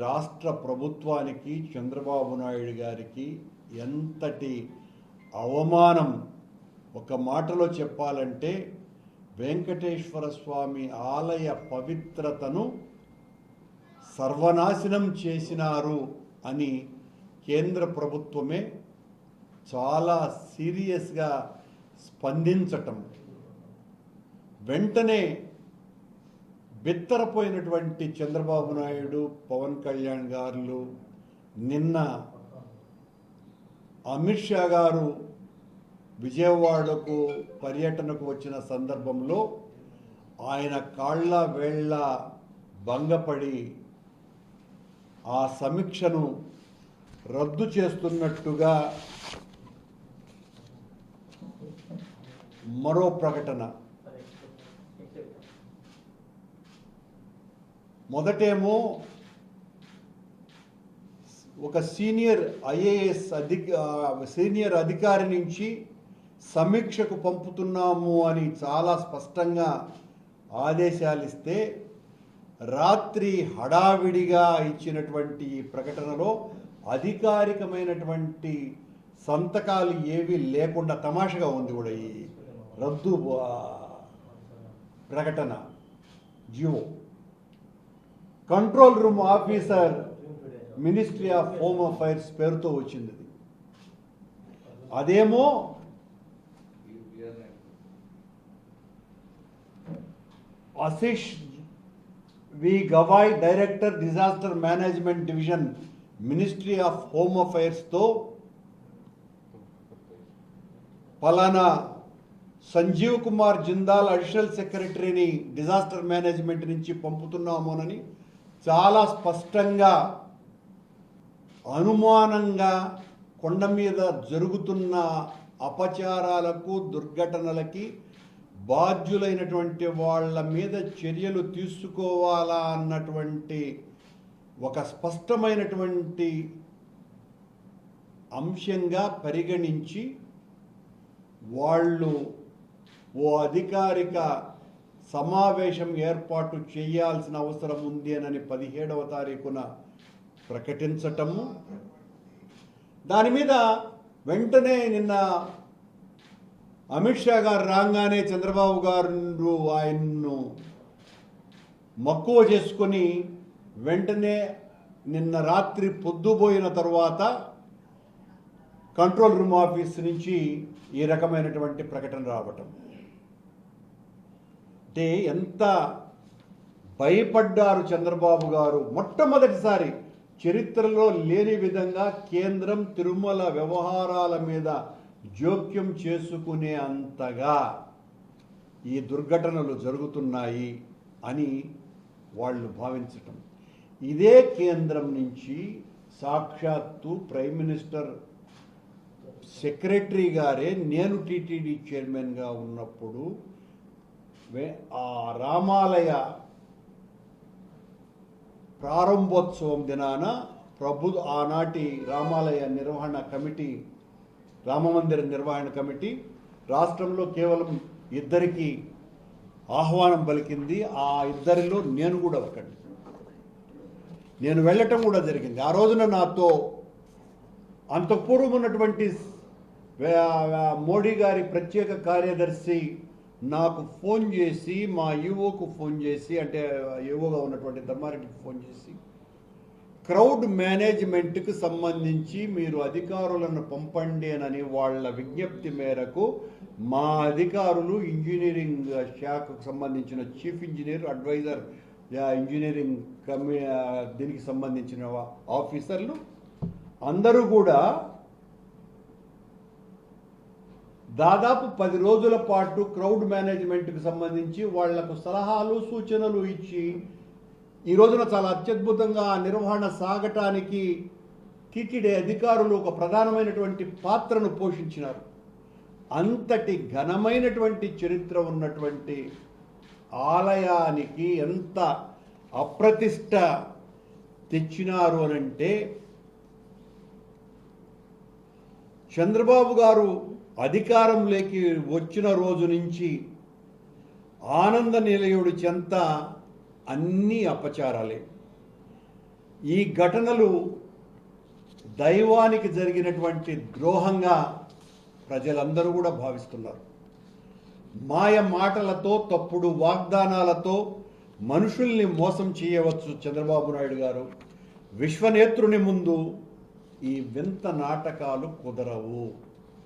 రాష్ట్ర ప్రభుత్వానికి చంద్రబాబు నాయుడు గారికి ఎంతటి అవమానం ఒక మాటలో చెప్పాలంటే వెంకటేశ్వర స్వామి ఆలయ పవిత్రతను సర్వనాశనం చేసినారు అని కేంద్ర ప్రభుత్వమే చాలా సీరియస్గా స్పందించటం. వెంటనే బిత్తరపోయినటువంటి చంద్రబాబు నాయుడు పవన్ కళ్యాణ్ గారు నిన్న అమిత్ షా గారు విజయవాడకు పర్యటనకు వచ్చిన సందర్భంలో ఆయన కాళ్ళ వేళ్ళ భంగపడి ఆ సమీక్షను రద్దు చేస్తున్నట్టుగా మరో ప్రకటన మొదటేమో ఒక సీనియర్ ఐఏఎస్ అధి సీనియర్ అధికారి నుంచి సమీక్షకు పంపుతున్నాము అని చాలా స్పష్టంగా ఆదేశాలు ఇస్తే రాత్రి హడావిడిగా ఇచ్చినటువంటి ప్రకటనలో అధికారికమైనటువంటి సంతకాలు ఏవి లేకుండా తమాషగా ఉంది కూడా ఈ రద్దు ప్రకటన GO control room officer ministry of home affairs పేరుతో వచ్చింది అది. అదేమో Ashish V Gavai director disaster management division ministry of home అఫైర్స్తో పలానా సంజీవ్ కుమార్ జిందాల్ అడిషనల్ సెక్రటరీని డిజాస్టర్ మేనేజ్మెంట్ నుంచి పంపుతున్నామోనని చాలా స్పష్టంగా అనుమానంగా కొండ మీద జరుగుతున్న అపచారాలకు దుర్ఘటనలకి బాధ్యులైనటువంటి వాళ్ళ మీద చర్యలు తీసుకోవాలా అన్నటువంటి ఒక స్పష్టమైనటువంటి అంశంగా పరిగణించి వాళ్ళు ఓ అధికారిక సమావేశం ఏర్పాటు చేయాల్సిన అవసరం ఉంది అని పదిహేడవ తారీఖున ప్రకటించటము. దాని మీద వెంటనే నిన్న అమిత్ షా గారు రాగానే చంద్రబాబు గారు ఆయన్ను మక్కువ చేసుకొని వెంటనే నిన్న రాత్రి పొద్దుపోయిన తర్వాత కంట్రోల్ రూమ్ ఆఫీస్ నుంచి ఈ రకమైనటువంటి ప్రకటన రావటం. అంటే ఎంత భయపడ్డారు చంద్రబాబు గారు? మొట్టమొదటిసారి చరిత్రలో లేని విధంగా కేంద్రం తిరుమల వ్యవహారాల మీద జోక్యం చేసుకునే అంతగా ఈ దుర్ఘటనలు జరుగుతున్నాయి అని వాళ్ళు భావించటం. ఇదే కేంద్రం నుంచి సాక్షాత్తు ప్రైమ్ మినిస్టర్ సెక్రటరీ గారే నేను టీటీడీ చైర్మన్గా ఉన్నప్పుడు ఆ రామాలయ ప్రారంభోత్సవం దినాన ప్రభు ఆనాటి రామాలయ నిర్వహణ కమిటీ రామమందిర నిర్వహణ కమిటీ రాష్ట్రంలో కేవలం ఇద్దరికి ఆహ్వానం పలికింది. ఆ ఇద్దరిలో నేను కూడా ఒకటి నేను వెళ్ళటం కూడా జరిగింది. ఆ రోజున నాతో అంతపూర్వం ఉన్నటువంటి మోడీ గారి ప్రత్యేక కార్యదర్శి నాకు ఫోన్ చేసి మా ఈవోకు ఫోన్ చేసి అంటే ఈవోగా ఉన్నటువంటి ధర్మారెడ్డికి ఫోన్ చేసి క్రౌడ్ మేనేజ్మెంట్కి సంబంధించి మీరు అధికారులను పంపండి అని వాళ్ళ విజ్ఞప్తి మేరకు మా అధికారులు ఇంజనీరింగ్ శాఖకు సంబంధించిన చీఫ్ ఇంజనీర్ అడ్వైజర్ ఇంజనీరింగ్ కమి దీనికి సంబంధించిన ఆఫీసర్లు అందరూ కూడా దాదాపు పది రోజుల పాటు క్రౌడ్ మేనేజ్మెంట్కి సంబంధించి వాళ్ళకు సలహాలు సూచనలు ఇచ్చి ఈ రోజున చాలా అత్యద్భుతంగా నిర్వహణ సాగటానికి టీటీడీ అధికారులు ఒక ప్రధానమైనటువంటి పాత్రను పోషించినారు. అంతటి ఘనమైనటువంటి చరిత్ర ఉన్నటువంటి ఆలయానికి ఎంత అప్రతిష్ట తెచ్చినారు అనంటే చంద్రబాబు గారు అధికారంలోకి వచ్చిన రోజు నుంచి ఆనంద నిలయుడి చెంత అన్ని అపచారాలే. ఈ ఘటనలు దైవానికి జరిగినటువంటి ద్రోహంగా ప్రజలందరూ కూడా భావిస్తున్నారు. మాయ మాటలతో తప్పుడు వాగ్దానాలతో మనుషుల్ని మోసం చేయవచ్చు చంద్రబాబు నాయుడు గారు. విశ్వనేత్రుని ముందు ఈ వింత నాటకాలు కుదరవు.